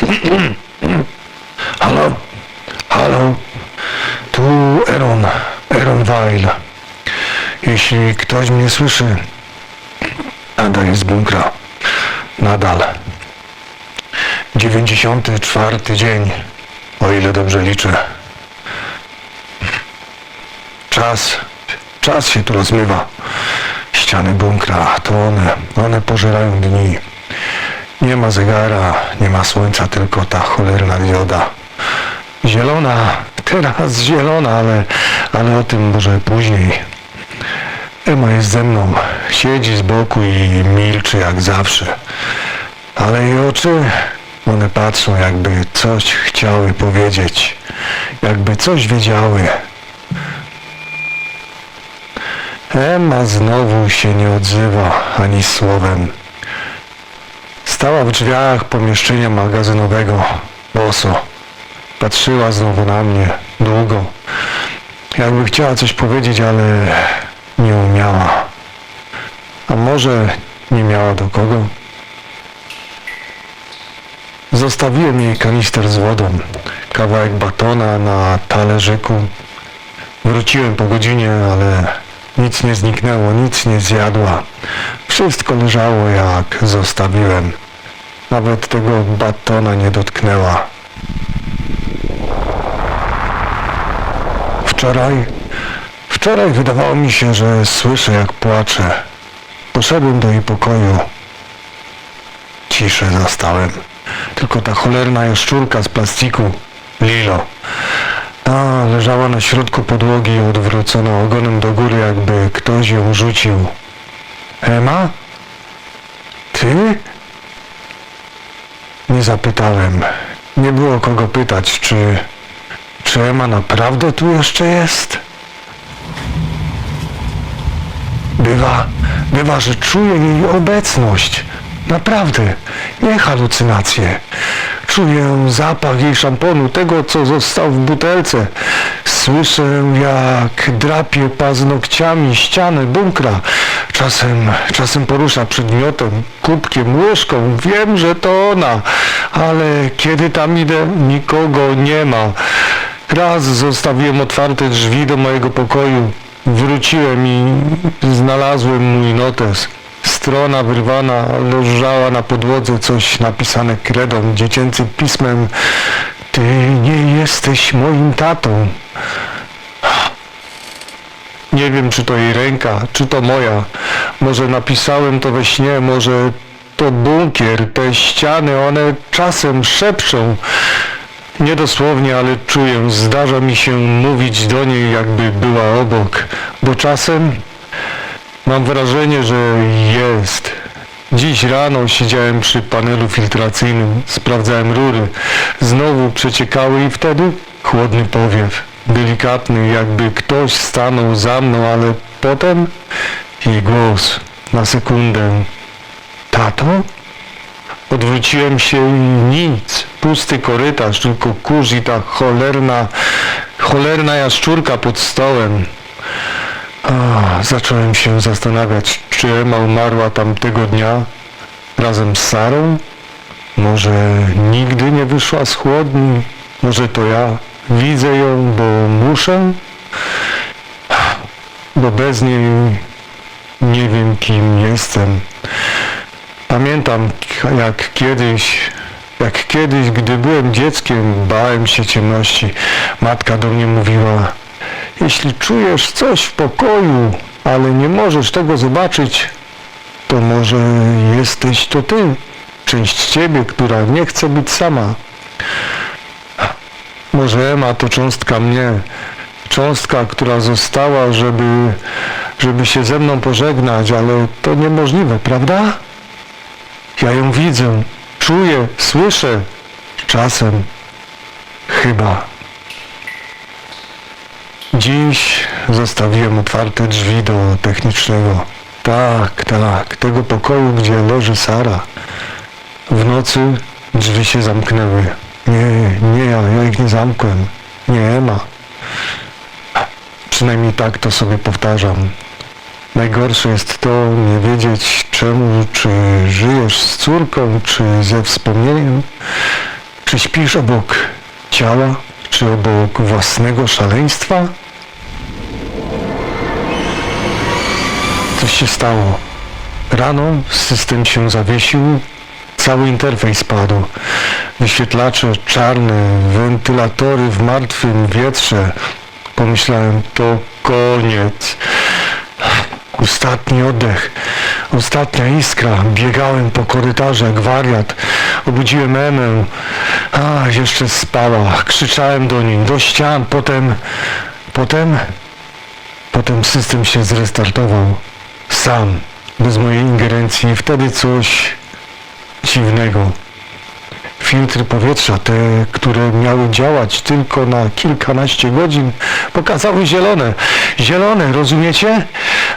Halo? Halo? Tu Eron, Eron Weil. Jeśli ktoś mnie słyszy, nadaję z bunkra. Nadal. 94 dzień, o ile dobrze liczę. Czas, czas się tu rozmywa. Ściany bunkra, to one, one pożerają dni. Nie ma zegara, nie ma słońca, tylko ta cholerna dioda. Zielona, teraz zielona, ale, ale o tym może później. Ema jest ze mną, siedzi z boku i milczy jak zawsze. Ale jej oczy, one patrzą jakby coś chciały powiedzieć, jakby coś wiedziały. Emma znowu się nie odzywa ani słowem. Stała w drzwiach pomieszczenia magazynowego, boso. Patrzyła znowu na mnie, długo. Jakby chciała coś powiedzieć, ale nie umiała. A może nie miała do kogo? Zostawiłem jej kanister z wodą, kawałek batona na talerzyku. Wróciłem po godzinie, ale nic nie zniknęło, nic nie zjadła. Wszystko leżało jak zostawiłem. Nawet tego batona nie dotknęła. Wczoraj, wczoraj wydawało mi się, że słyszę jak płacze. Poszedłem do jej pokoju. Ciszę zastałem. Tylko ta cholerna jaszczurka z plastiku, Lilo. A, leżała na środku podłogi odwrócona ogonem do góry, jakby ktoś ją rzucił. Ema? Ty? Nie zapytałem. Nie było kogo pytać, czy... Czy Ema naprawdę tu jeszcze jest? Bywa, bywa, że czuję jej obecność. Naprawdę, nie halucynacje. Czuję zapach jej szamponu, tego co został w butelce. Słyszę jak drapie paznokciami ścianę bunkra. Czasem, czasem porusza przedmiotem, kubkiem, łyżką. Wiem, że to ona, ale kiedy tam idę, nikogo nie ma. Raz zostawiłem otwarte drzwi do mojego pokoju. Wróciłem i znalazłem mój notes. Strona wyrwana leżała na podłodze, coś napisane kredą, dziecięcym pismem. Ty nie jesteś moim tatą. Nie wiem, czy to jej ręka, czy to moja. Może napisałem to we śnie, może to bunkier, te ściany, one czasem szepczą. Niedosłownie, ale czuję, zdarza mi się mówić do niej, jakby była obok, bo czasem mam wrażenie, że jest. Dziś rano siedziałem przy panelu filtracyjnym, sprawdzałem rury. Znowu przeciekały i wtedy chłodny powiew. Delikatny, jakby ktoś stanął za mną, ale potem jej głos na sekundę. Tato? Odwróciłem się i nic. Pusty korytarz, tylko kurz i ta cholerna, cholerna jaszczurka pod stołem. A, zacząłem się zastanawiać, czy Ema umarła tamtego dnia razem z Sarą? Może nigdy nie wyszła z chłodni? Może to ja widzę ją, bo muszę? Bo bez niej nie wiem kim jestem. Pamiętam jak kiedyś, jak kiedyś, gdy byłem dzieckiem, bałem się ciemności. Matka do mnie mówiła, jeśli czujesz coś w pokoju, ale nie możesz tego zobaczyć, to może jesteś to ty, część ciebie, która nie chce być sama. Może Ema to cząstka mnie, cząstka, która została, żeby, żeby się ze mną pożegnać, ale to niemożliwe, prawda? Ja ją widzę, czuję, słyszę. Czasem. Chyba. Dziś zostawiłem otwarte drzwi do technicznego. Tak, tak, tego pokoju, gdzie leży Sara. W nocy drzwi się zamknęły. Nie, nie ja, ja ich nie zamkłem. Nie Ema. Przynajmniej tak to sobie powtarzam. Najgorsze jest to nie wiedzieć czemu, czy żyjesz z córką, czy ze wspomnieniem. Czy śpisz obok ciała, czy obok własnego szaleństwa? Coś się stało. Rano system się zawiesił, cały interfejs padł. Wyświetlacze czarne, wentylatory w martwym wietrze. Pomyślałem, to koniec. Ostatni oddech, ostatnia iskra. Biegałem po korytarzu jak wariat. Obudziłem Emę. A, jeszcze spała. Krzyczałem do niej, do ścian. Potem, potem, potem system się zrestartował. Sam, bez mojej ingerencji. Wtedy coś dziwnego. Filtry powietrza, te, które miały działać tylko na kilkanaście godzin, pokazały zielone. Zielone, rozumiecie?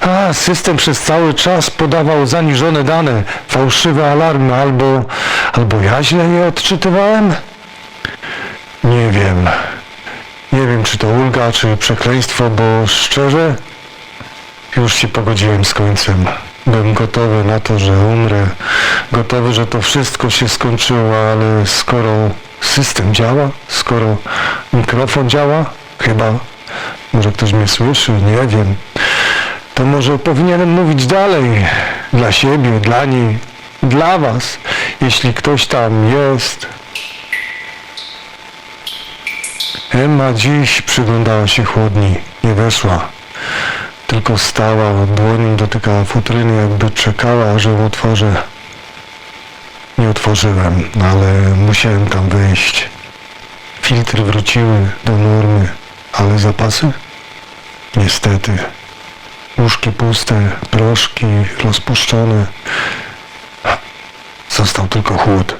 A, system przez cały czas podawał zaniżone dane, fałszywe alarmy, albo, albo ja źle je odczytywałem? Nie wiem. Nie wiem, czy to ulga, czy przekleństwo, bo szczerze, już się pogodziłem z końcem. Byłem gotowy na to, że umrę. Gotowy, że to wszystko się skończyło, ale skoro system działa, skoro mikrofon działa, chyba, może ktoś mnie słyszy, nie wiem, to może powinienem mówić dalej. Dla siebie, dla niej, dla was, jeśli ktoś tam jest. Emma dziś przyglądała się chłodni, nie weszła tylko stała, dłonią dotykała futryny, jakby czekała, ją otworzę. Nie otworzyłem, no ale musiałem tam wyjść. Filtry wróciły do normy, ale zapasy? Niestety. Łóżki puste, proszki rozpuszczone. Został tylko chłód.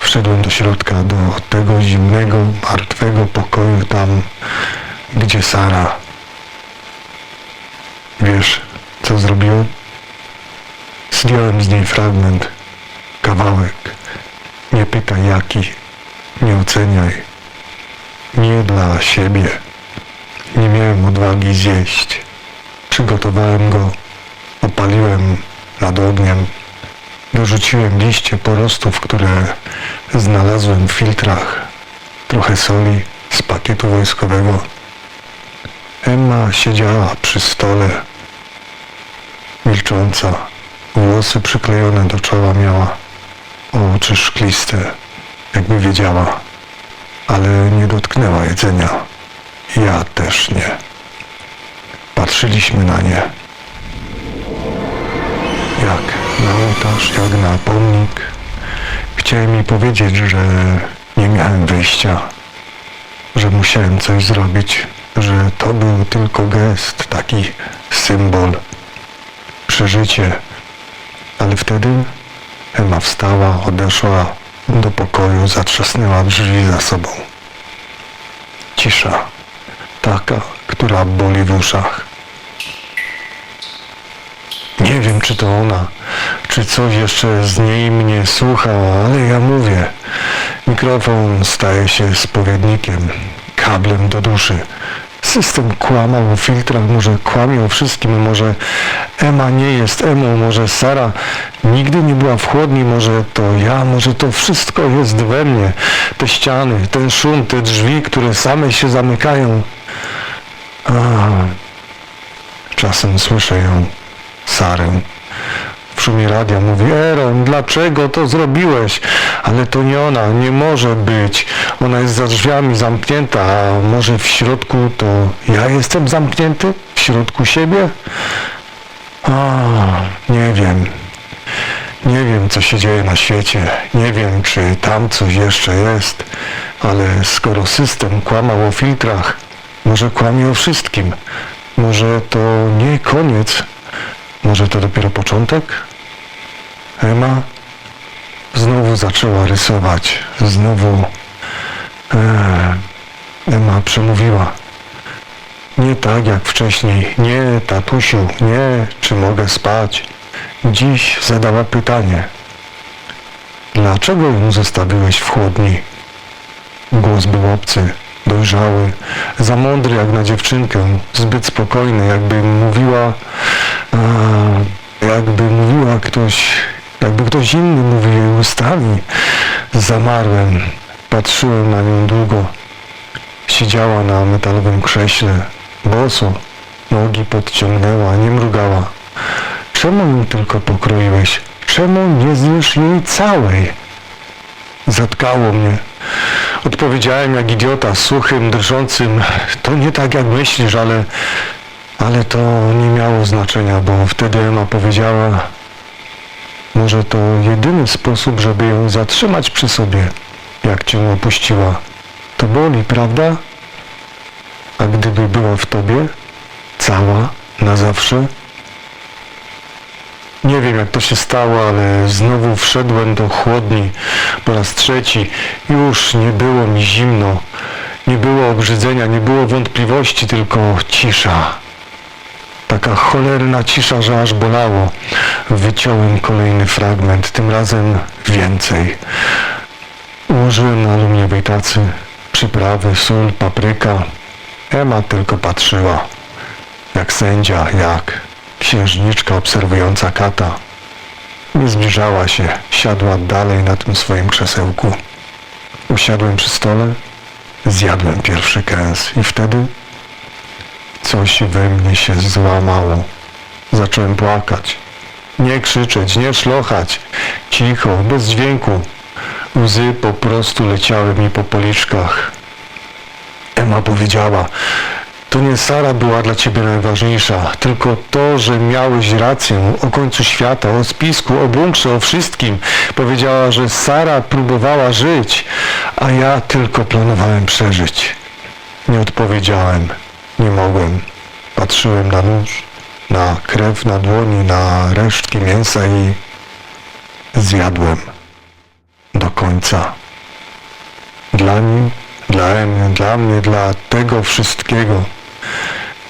Wszedłem do środka, do tego zimnego, martwego pokoju tam, gdzie Sara Wiesz, co zrobiłem? Zdjąłem z niej fragment, kawałek. Nie pytaj jaki, nie oceniaj. Nie dla siebie. Nie miałem odwagi zjeść. Przygotowałem go, opaliłem nad ogniem. Dorzuciłem liście porostów, które znalazłem w filtrach. Trochę soli z pakietu wojskowego. Emma siedziała przy stole, milcząca. Włosy przyklejone do czoła miała, oczy szkliste, jakby wiedziała, ale nie dotknęła jedzenia. Ja też nie. Patrzyliśmy na nie. Jak na ołtarz, jak na pomnik. Chciałem mi powiedzieć, że nie miałem wyjścia, że musiałem coś zrobić, że to był tylko gest, taki symbol, przeżycie. Ale wtedy Emma wstała, odeszła do pokoju, zatrzasnęła drzwi za sobą. Cisza, taka, która boli w uszach. Nie wiem, czy to ona, czy coś jeszcze z niej mnie słucha, ale ja mówię. Mikrofon staje się spowiednikiem, kablem do duszy. System kłamał o filtrach, może kłamie o wszystkim, może Ema nie jest Emą, może Sara nigdy nie była w chłodni, może to ja, może to wszystko jest we mnie. Te ściany, ten szum, te drzwi, które same się zamykają. A, czasem słyszę ją, Sarę. W szumie radia mówi, Eron, dlaczego to zrobiłeś? Ale to nie ona, nie może być. Ona jest za drzwiami zamknięta, a może w środku to ja jestem zamknięty? W środku siebie? A, nie wiem. Nie wiem, co się dzieje na świecie. Nie wiem, czy tam coś jeszcze jest. Ale skoro system kłamał o filtrach, może kłamie o wszystkim. Może to nie koniec. Może to dopiero początek? Ema znowu zaczęła rysować. Znowu e, Ema przemówiła. Nie tak jak wcześniej. Nie, tatusiu, nie, czy mogę spać? Dziś zadała pytanie. Dlaczego ją zostawiłeś w chłodni? Głos był obcy, dojrzały, za mądry jak na dziewczynkę, zbyt spokojny, jakby mówiła, a, jakby mówiła ktoś, jakby ktoś inny mówił jej ustami. Zamarłem. Patrzyłem na nią długo. Siedziała na metalowym krześle, boso, nogi podciągnęła, nie mrugała. Czemu ją tylko pokroiłeś? Czemu nie zjesz jej całej? Zatkało mnie. Odpowiedziałem jak idiota, suchym, drżącym. To nie tak jak myślisz, ale... Ale to nie miało znaczenia, bo wtedy Emma powiedziała... Może to jedyny sposób, żeby ją zatrzymać przy sobie, jak cię opuściła. To boli, prawda? A gdyby była w tobie, cała, na zawsze? Nie wiem jak to się stało, ale znowu wszedłem do chłodni po raz trzeci. Już nie było mi zimno. Nie było obrzydzenia, nie było wątpliwości, tylko cisza. Taka cholerna cisza, że aż bolało. Wyciąłem kolejny fragment, tym razem więcej. Ułożyłem na aluminiowej tacy przyprawy, sól, papryka. Ema tylko patrzyła. Jak sędzia, jak księżniczka obserwująca kata. Nie zbliżała się, siadła dalej na tym swoim krzesełku. Usiadłem przy stole, zjadłem pierwszy kęs i wtedy coś we mnie się złamało. Zacząłem płakać. Nie krzyczeć, nie szlochać. Cicho, bez dźwięku. Łzy po prostu leciały mi po policzkach. Emma powiedziała, to nie Sara była dla ciebie najważniejsza, tylko to, że miałeś rację o końcu świata, o spisku, o bunkrze, o wszystkim. Powiedziała, że Sara próbowała żyć, a ja tylko planowałem przeżyć. Nie odpowiedziałem, Patrzyłem na nóż, na krew na dłoni, na resztki mięsa i zjadłem do końca. Dla niej, dla Emy, dla mnie, dla tego wszystkiego.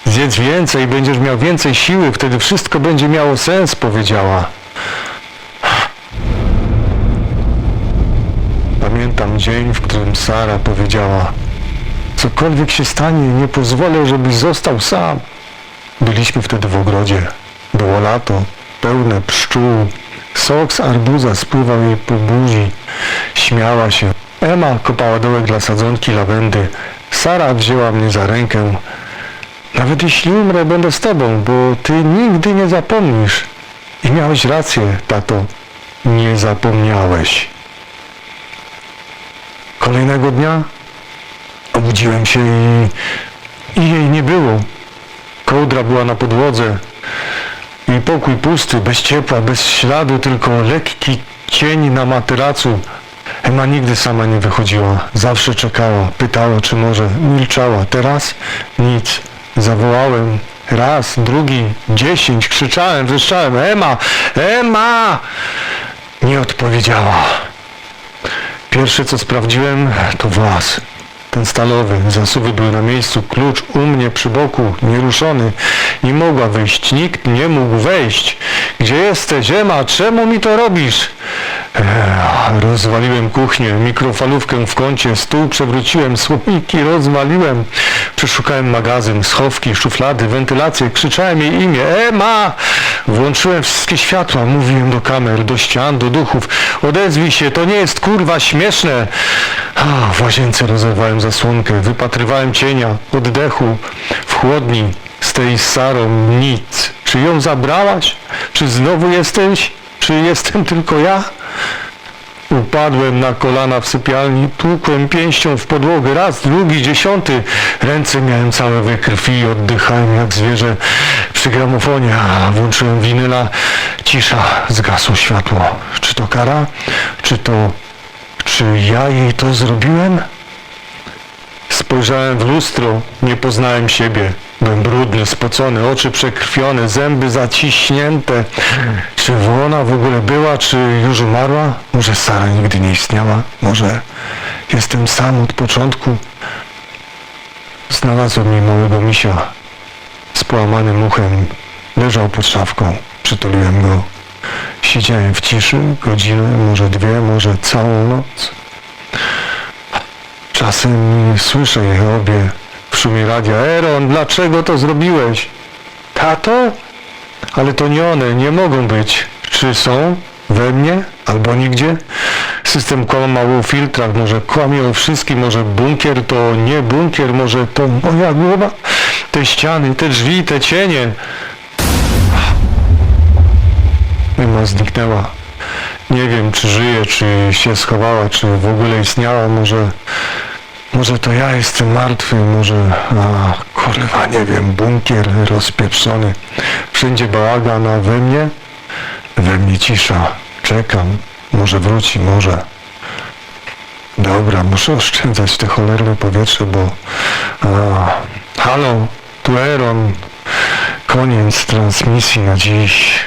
Zjedz więcej, będziesz miał więcej siły, wtedy wszystko będzie miało sens, powiedziała. Pamiętam dzień, w którym Sara powiedziała Cokolwiek się stanie, nie pozwolę, żebyś został sam. Byliśmy wtedy w ogrodzie. Było lato, pełne pszczół. Sok z arbuza spływał jej po buzi. Śmiała się. Ema kopała dołek dla sadzonki lawendy. Sara wzięła mnie za rękę. Nawet jeśli umrę, będę z tobą, bo ty nigdy nie zapomnisz. I miałeś rację, tato. Nie zapomniałeś. Kolejnego dnia obudziłem się i, i jej nie było. Kołdra była na podłodze i pokój pusty, bez ciepła, bez śladu, tylko lekki cień na materacu. Ema nigdy sama nie wychodziła, zawsze czekała, pytała czy może, milczała. Teraz nic. Zawołałem raz, drugi, dziesięć, krzyczałem, wrzeszczałem Ema, Ema! Nie odpowiedziała. Pierwsze co sprawdziłem to włas. Ten stalowy, zasuwy były na miejscu, klucz u mnie przy boku, nieruszony. Nie mogła wyjść, nikt nie mógł wejść. Gdzie jesteś, Ema? Czemu mi to robisz? Ech, rozwaliłem kuchnię, mikrofalówkę w kącie, stół przewróciłem, słoniki rozwaliłem. Przeszukałem magazyn, schowki, szuflady, wentylację, krzyczałem jej imię. Ema! Włączyłem wszystkie światła, mówiłem do kamer, do ścian, do duchów. Odezwij się, to nie jest kurwa śmieszne. W łazience rozerwałem zasłonkę, wypatrywałem cienia, oddechu. W chłodni z tej Sarą nic. Czy ją zabrałaś? Czy znowu jesteś? Czy jestem tylko ja? Upadłem na kolana w sypialni, tłukłem pięścią w podłogę, raz, drugi, dziesiąty. Ręce miałem całe we krwi, oddychałem jak zwierzę przy gramofonie. Włączyłem winyla, cisza, zgasło światło. Czy to kara? Czy to... Czy ja jej to zrobiłem? Spojrzałem w lustro, nie poznałem siebie. Byłem brudny, spocony, oczy przekrwione, zęby zaciśnięte. Czy ona w ogóle była, czy już umarła? Może Sara nigdy nie istniała? Może jestem sam od początku? Znalazłem mi małego misia z połamanym uchem. Leżał pod szafką. Przytuliłem go. Siedziałem w ciszy godzinę, może dwie, może całą noc. Czasem słyszę je obie w szumie radia. Eron, dlaczego to zrobiłeś? Tato? Ale to nie one, nie mogą być. Czy są? We mnie? Albo nigdzie? System kłamał o filtrach, może kłamie o wszystkim, może bunkier to nie bunkier, może to moja głowa. Te ściany, te drzwi, te cienie. Emma zniknęła. Nie wiem, czy żyje, czy się schowała, czy w ogóle istniała. Może, może to ja jestem martwy, może, a kurwa, nie wiem, bunkier rozpieprzony. Wszędzie bałagan, a we mnie? We mnie cisza. Czekam. Może wróci, może. Dobra, muszę oszczędzać te cholerne powietrze, bo... A, halo, tu Eron. Koniec transmisji na dziś.